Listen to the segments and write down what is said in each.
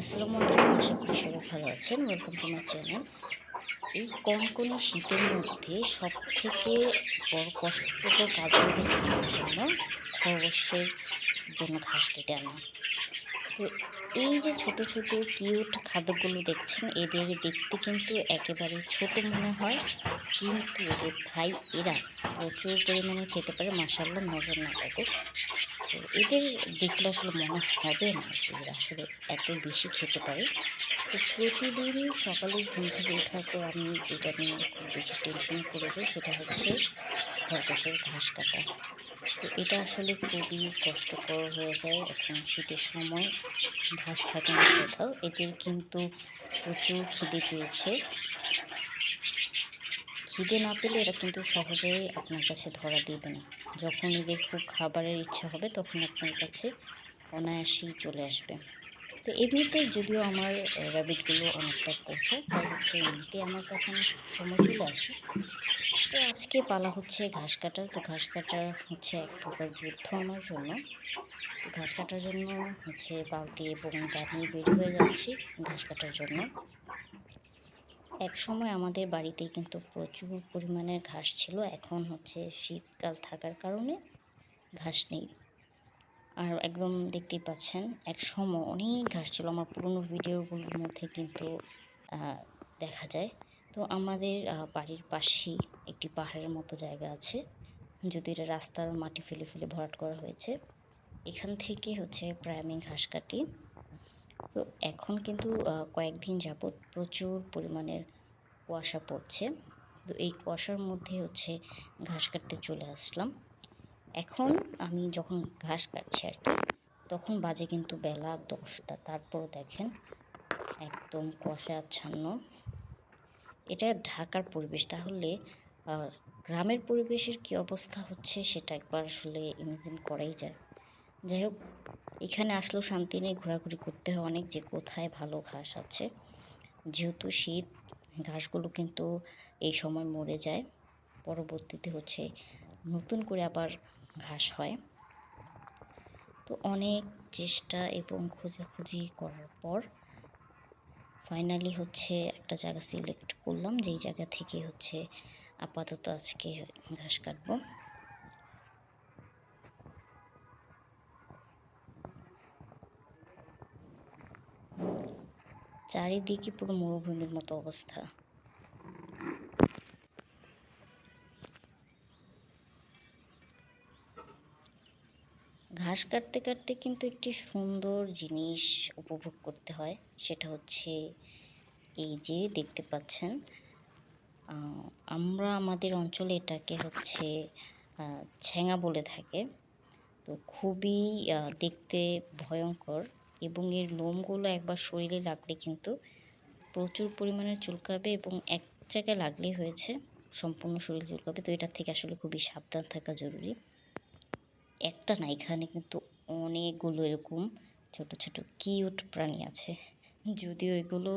আসসালামু আলাইকুম, আশা করি সবাই ভালো আছেন। ওয়েলকাম টু মাই চ্যানেল এই কনকনে শীতের মধ্যে সব থেকে বড় কষ্টকর কাজ হয়ে আমার জন্য। খরগোশের জন্য ঘাস কেটে আনা তো এই যে ছোট ছোট কিউট খাদ্যগুলো দেখছেন, এদের দেখতে কিন্তু একেবারে ছোট মনে হয়। কিন্তু এদের ভাই, এরা প্রচুর পরিমাণে খেতে পারে মাসাল্লাহ নজর না লাগুক তো এদের দেখলে আসলে মনে হবে না যে এরা আসলে এত বেশি খেতে পারে। তো প্রতিদিন সকালে ঘুম থেকে ওঠার পর আমি যেটা নিয়ে খুব বেশি টেনশন করে যাই, সেটা হচ্ছে খরগোশের ঘাস কাটা। তো এটা আসলে খুবই কষ্টকর হয়ে যায় এখন শীতের সময়। ঘাস থাকে না কোথাও। এদের কিন্তু প্রচুর খিদে পেয়েছে। খিদে না পেলে এরা কিন্তু সহজেই আপনার কাছে ধরা দেবে না। যখন এদের খুব খাবারের ইচ্ছা হবে তখন আপনার কাছে অনায়াসেই চলে আসবে। তো এমনিতে যদিও আমার র্যাবিটগুলো অনেকটা পোষা, তাই হচ্ছে এমনিতে আমার কাছে অনেক সময় চলে আসে। তো আজকে পালা হচ্ছে ঘাস কাটার। তো ঘাস কাটা হচ্ছে এক প্রকার যুদ্ধ আমার জন্য। ঘাস কাটার জন্য হচ্ছে বালতি এবং নিয়ে বের হয়ে যাচ্ছি ঘাস কাটার জন্য। এক সময় আমাদের বাড়িতে কিন্তু প্রচুর পরিমাণের ঘাস ছিল। এখন হচ্ছে শীতকাল থাকার কারণে ঘাস নেই। আর একদম দেখতেই পাচ্ছেন, এক সময় অনেক ঘাস ছিল। আমার পুরনো ভিডিওগুলোর মধ্যে কিন্তু দেখা যায়। তো আমাদের বাড়ির পাশেই একটি পাহাড়ের মতো জায়গা আছে, যদি এটা রাস্তার মাটি ফেলে ফেলে ভরাট করা হয়েছে। এখান থেকে হচ্ছে প্রায় আমি ঘাস কাটি। তো এখন কিন্তু কয়েকদিন যাবৎ প্রচুর পরিমাণের কুয়াশা পড়ছে। তো এই কুয়াশার মধ্যে হচ্ছে ঘাস কাটতে চলে আসলাম। এখন আমি যখন ঘাস কাটছি আর কি, তখন বাজে কিন্তু বেলা দশটা। তারপর দেখেন, একদম কুয়াশা আচ্ছন্ন এটা ঢাকার পরিবেশ। তাহলে গ্রামের পরিবেশের কী অবস্থা হচ্ছে সেটা একবার আসলে ইমাজিন করাই যায়। যাই হোক, এখানে আসলেও শান্তি নেই, ঘোরাঘুরি করতে হয় অনেক যে কোথায় ভালো ঘাস আছে। যেহেতু শীত, ঘাসগুলো কিন্তু এই সময় মরে যায়। পরবর্তীতে হচ্ছে নতুন করে আবার ঘাস হয়। তো অনেক চেষ্টা এবং খোঁজাখুঁজি করার পর ফাইনালি হচ্ছে একটা জায়গা সিলেক্ট করলাম, যেই জায়গা থেকে হচ্ছে আপাতত আজকে ঘাস কাটবো। চারিদিকে পুরো মরুভূমির মতো অবস্থা। ঘাস কাটতে কাটতে কিন্তু একটি সুন্দর জিনিস উপভোগ করতে হয়, সেটা হচ্ছে এই যে দেখতে পাচ্ছেন আমরা আমাদের অঞ্চলে এটাকে হচ্ছে ছেঙা বলে থাকে। তো খুবই দেখতে ভয়ঙ্কর এবং এর লোমগুলো একবার শরীরে লাগলে কিন্তু প্রচুর পরিমাণে চুলকাবে এবং এক জায়গায় লাগলেই হয়েছে, সম্পূর্ণ শরীর চুলকাবে। তো এটার থেকে আসলে খুবই সাবধান থাকা জরুরি। একটা না এখানে কিন্তু অনেকগুলো এরকম ছোট ছোট কিউট প্রাণী আছে। যদিও এগুলো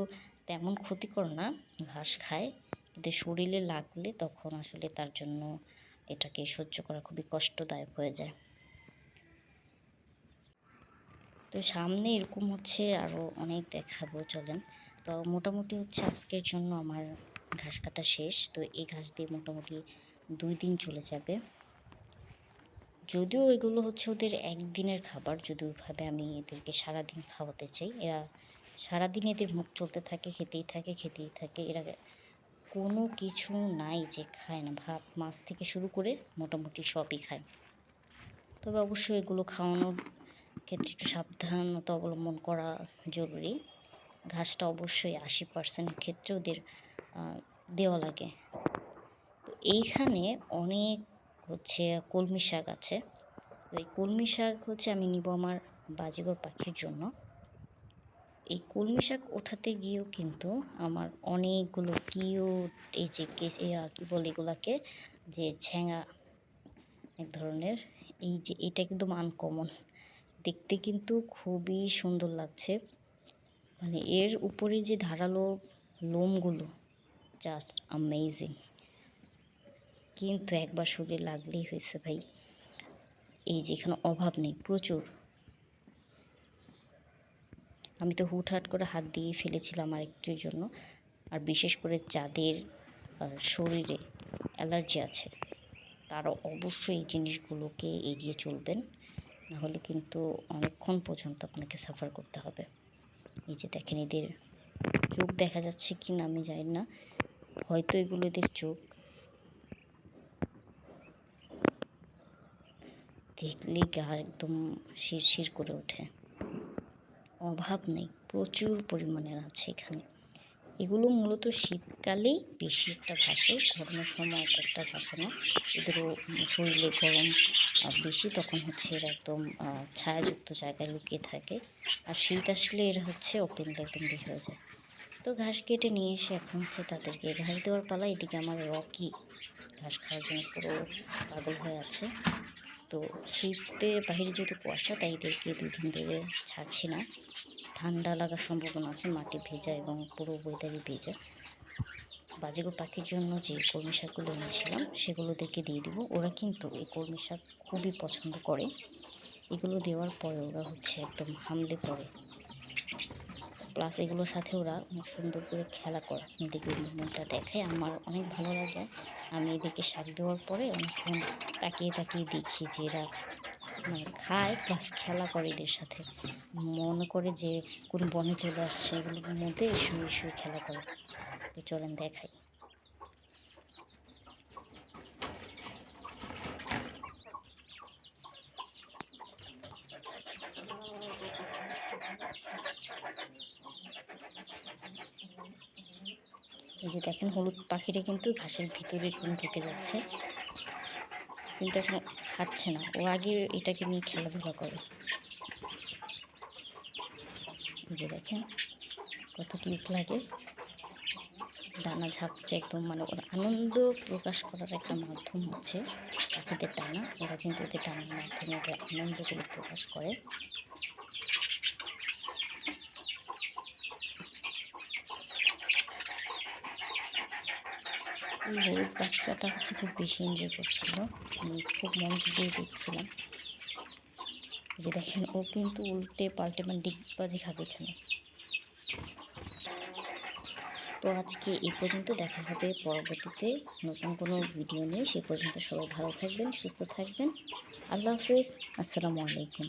তেমন ক্ষতিকর না, ঘাস খায় কিন্তু শরীরে লাগলে তখন আসলে তার জন্য এটাকে সহ্য করা খুবই কষ্টদায়ক হয়ে যায়। তো সামনে এরকম হচ্ছে আরও অনেক দেখাবো, চলেন। তো মোটামুটি হচ্ছে আজকের জন্য আমার ঘাস কাটা শেষ। তো এই ঘাস দিয়ে মোটামুটি দুই দিন চলে যাবে। যদিও এগুলো হচ্ছে ওদের একদিনের খাবার, যদি ওইভাবে আমি এদেরকে সারাদিন খাওয়াতে চাই, এরা সারাদিন এদের মুখ চলতে থাকে, খেতেই থাকে খেতেই থাকে। এরা কোনো কিছু নাই যে খায় না। ভাত, মাছ থেকে শুরু করে মোটামুটি সবই খায়। তবে অবশ্যই এগুলো খাওয়ানোর ক্ষেত্রে একটু সাবধানতা অবলম্বন করা জরুরি। ঘাসটা অবশ্যই আশি পার্সেন্ট ক্ষেত্রে ওদের দেওয়া লাগে। তো এইখানে অনেক হচ্ছে কলমি শাক আছে। এই কলমি শাক হচ্ছে আমি নিব আমার বাজিগর পাখির জন্য। এই কলমি শাক ওঠাতে গিয়েও কিন্তু আমার অনেকগুলো কিউট এই যে কি বলে এগুলাকে, যে ছেঁঙা এক ধরনের, এই যে এটা একদম আনকমন দেখতে কিন্তু খুবই সুন্দর লাগছে। মানে এর উপরে যে ধারালো লোমগুলো জাস্ট অ্যামেজিং কিন্তু একবার শরীরে লাগলেই হয়েছে ভাই। এই যে এখানে অভাব নেই, প্রচুর। আমি তো হুটহাট করে হাত দিয়ে ফেলেছিলাম আরেকটির জন্য। আর বিশেষ করে যাদের শরীরে অ্যালার্জি আছে, তারা অবশ্যই এই জিনিসগুলোকে এড়িয়ে চলবেন। নাহলে কিন্তু অনেকক্ষণ পর্যন্ত আপনাকে সাফার করতে হবে। এই যে দেখেন এদের চোখ দেখা যাচ্ছে কি না আমি জানি না। হয়তো এগুলো এদের চোখ দেখলেই গা একদম শিরশির করে ওঠে। অভাব নেই, প্রচুর পরিমাণের আছে এখানে। এগুলো মূলত শীতকালেই বেশি একটা ভাসে গরমের সময় একটা ভাসে না। এদেরও শরীরে গরম বেশি, তখন হচ্ছে এরা একদম ছায়াযুক্ত জায়গায় লুকিয়ে থাকে। আর শীত আসলে এরা হচ্ছে ওপেনলি একদম বের হয়ে যায়। তো ঘাস কেটে নিয়ে এসে এখন হচ্ছে তাদেরকে ঘাস দেওয়ার পালা, এদিকে আমার রকি ঘাস খাওয়ার জন্য পুরো পাগল হয়ে আছে। তো শীতে বাহিরে যেহেতু কুয়াশা, তাই এদেরকে দুদিন ধরে ছাড়ছি না। ঠান্ডা লাগার সম্ভাবনা আছে, মাটি ভেজা এবং পুরো ওয়েদারই ভেজা। বাজেগো পাখির জন্য যে কলমি শাকগুলো এনেছিলাম, সেগুলো ওদেরকে দিয়ে দিব। ওরা কিন্তু এই কলমি শাক খুবই পছন্দ করে। এগুলো দেওয়ার পরে ওরা হচ্ছে একদম হামলে পড়ে। প্লাস এগুলোর সাথে ওরা অনেক সুন্দর করে খেলা করে। এদিকে মনটা দেখে আমার অনেক ভালো লাগে। আমি এদিকে শাক দেওয়ার পরে অনেকক্ষণ তাকিয়ে তাকিয়ে দেখি যে এরা মানে খায় প্লাস খেলা করে এদের সাথে। মনে করে যে কোন বনে চলে আসছে এগুলোর মধ্যে শুয়ে শুয়ে খেলা করে। তো চলেন দেখাই। এই যে দেখেন, হলুদ পাখিটা কিন্তু ঘাসের ভিতরে একদম ঢুকে যাচ্ছে। কিন্তু এখন খাচ্ছে না। ও আগে এটাকে নিয়ে খেলাধুলা করে। এই যে দেখেন, কত কিউট লাগে। ডানা ঝাপছে একদম মানে ওর আনন্দ প্রকাশ করার একটা মাধ্যম হচ্ছে পাখিদের টানা ওরা কিন্তু এদের টানার মাধ্যমে ওদের আনন্দগুলো প্রকাশ করে। এই হলুদ বাচ্চাটা হচ্ছে খুব বেশি এনজয় করছিল। আমি খুব মনোযোগ দিয়ে দেখছিলাম। যে দেখেন, ও কিন্তু উল্টে পাল্টে মানে ডিগবাজি খাবে এখানে। তো আজকে এই পর্যন্ত দেখা হবে পরবর্তীতে। নতুন কোনো ভিডিও নিয়ে, সে পর্যন্ত সবাই ভালো থাকবেন, সুস্থ থাকবেন। আল্লাহ হাফেজ, আসসালামু আলাইকুম।